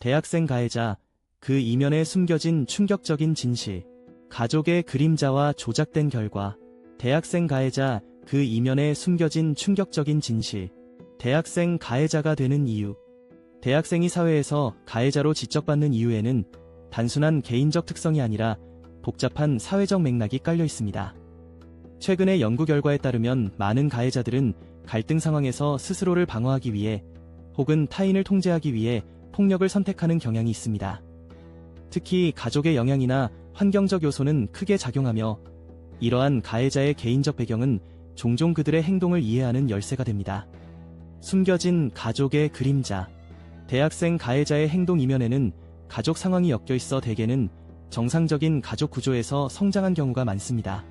대학생 가해자, 그 이면에 숨겨진 충격적인 진실, 가족의 그림자와 조작된 결과, 대학생 가해자, 그 이면에 숨겨진 충격적인 진실, 대학생 가해자가 되는 이유, 대학생이 사회에서 가해자로 지적받는 이유에는 단순한 개인적 특성이 아니라 복잡한 사회적 맥락이 깔려 있습니다. 최근의 연구 결과에 따르면 많은 가해자들은 갈등 상황에서 스스로를 방어하기 위해 혹은 타인을 통제하기 위해 폭력을 선택하는 경향이 있습니다. 특히 가족의 영향이나 환경적 요소는 크게 작용하며 이러한 가해자의 개인적 배경은 종종 그들의 행동을 이해하는 열쇠가 됩니다. 숨겨진 가족의 그림자. 대학생 가해자의 행동 이면에는 가족 상황이 엮여 있어 대개는 정상적인 가족 구조에서 성장한 경우가 많습니다.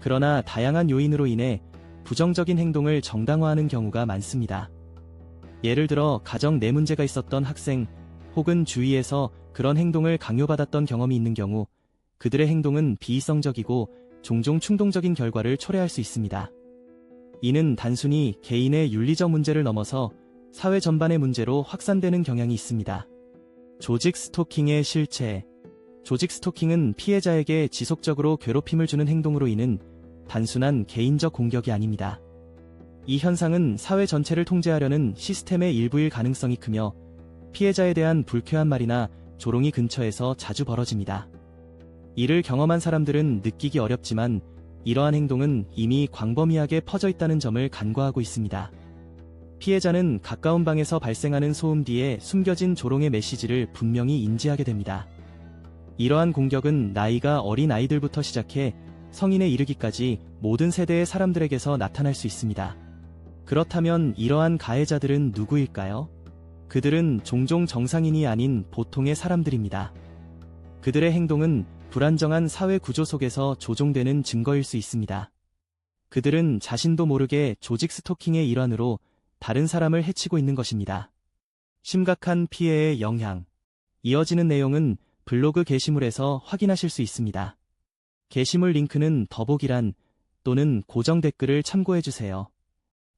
그러나 다양한 요인으로 인해 부정적인 행동을 정당화하는 경우가 많습니다. 예를 들어 가정 내 문제가 있었던 학생 혹은 주위에서 그런 행동을 강요받았던 경험이 있는 경우 그들의 행동은 비이성적이고 종종 충동적인 결과를 초래할 수 있습니다. 이는 단순히 개인의 윤리적 문제를 넘어서 사회 전반의 문제로 확산되는 경향이 있습니다. 조직 스토킹의 실체 조직 스토킹은 피해자에게 지속적으로 괴롭힘을 주는 행동으로 인한 단순한 개인적 공격이 아닙니다. 이 현상은 사회 전체를 통제하려는 시스템의 일부일 가능성이 크며 피해자에 대한 불쾌한 말이나 조롱이 근처에서 자주 벌어집니다. 이를 경험한 사람들은 느끼기 어렵지만 이러한 행동은 이미 광범위하게 퍼져 있다는 점을 간과하고 있습니다. 피해자는 가까운 방에서 발생하는 소음 뒤에 숨겨진 조롱의 메시지를 분명히 인지하게 됩니다. 이러한 공격은 나이가 어린 아이들부터 시작해 성인에 이르기까지 모든 세대의 사람들에게서 나타날 수 있습니다. 그렇다면 이러한 가해자들은 누구일까요? 그들은 종종 정상인이 아닌 보통의 사람들입니다. 그들의 행동은 불안정한 사회 구조 속에서 조종되는 증거일 수 있습니다. 그들은 자신도 모르게 조직 스토킹의 일환으로 다른 사람을 해치고 있는 것입니다. 심각한 피해의 영향. 이어지는 내용은 블로그 게시물에서 확인하실 수 있습니다. 게시물 링크는 더보기란 또는 고정 댓글을 참고해주세요.